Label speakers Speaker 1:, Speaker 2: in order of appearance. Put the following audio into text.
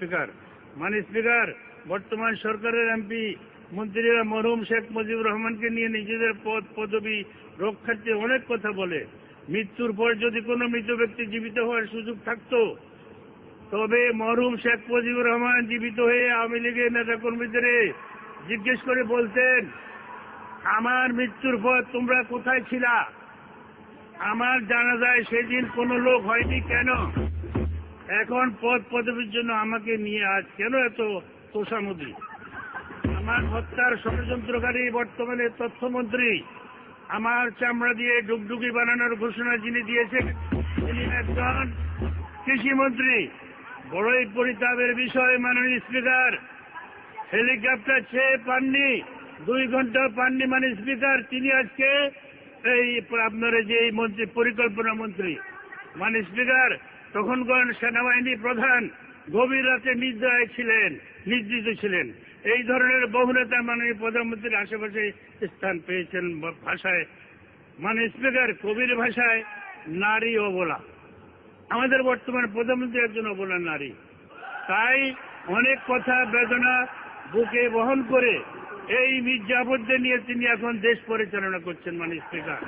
Speaker 1: Speaker. মানে speaker, বর্তমান সরকারের এমপি মন্ত্রীরা মরহুম শেখ মুজিবুর রহমানকে নিয়ে নিজেদের পদ, পদবি রক্ষার্থে অনেক কথা বলে। মৃত্যুর পর যদি কোনো মৃত ব্যক্তি জীবিত হওয়ার সুযোগ থাকতো, তবে মরহুম শেখ মুজিবুর রহমান জীবিত হয়ে আওয়ামী লীগের নেতা কর্মীদের জিজ্ঞেস করে বলতেন, আমার মৃত্যুর পর তোমরা কোথায় ছিলা? আমার জানা যায় সেদিন কোনো লোক হয়নি কেন? এখন পদ পদবীর জন্য আমাকে নিয়ে আজ কেন এত তোষামদি? আমার হত্যার ষড়যন্ত্রকারী বর্তমানে তথ্যমন্ত্রী, আমার চামড়া দিয়ে ডুগডুগি বানানোর ঘোষণা যিনি দিয়েছেন, তিনি একজন কৃষিমন্ত্রী, বড়ই পরিতাপের বিষয়, মাননীয় স্পিকার। হেলিকপ্টার চেয়ে পাননি, দুই ঘণ্টা পাননি মানে স্পিকার, তিনি আজকে এই আপনার যে মন্ত্রী, পরিকল্পনা মন্ত্রী। মানে স্পিকার তখনকার সেনাবাহিনী প্রধান গভীর রাতে নির্দয় ছিলেন নির্দিত ছিলেন। এই ধরনের বহু নেতা মাননীয় প্রধানমন্ত্রীর আশেপাশে স্থান পেয়েছেন ভাষায়। মানে স্পিকার কবির ভাষায় নারী অবলা। আমাদের বর্তমান প্রধানমন্ত্রী একজন অবলা নারী। তাই অনেক কথা, বেদনা, বুকে বহন করে এই মির্জাফরদের নিয়ে তিনি এখন দেশ পরিচালনা করছেন মানে স্পিকার।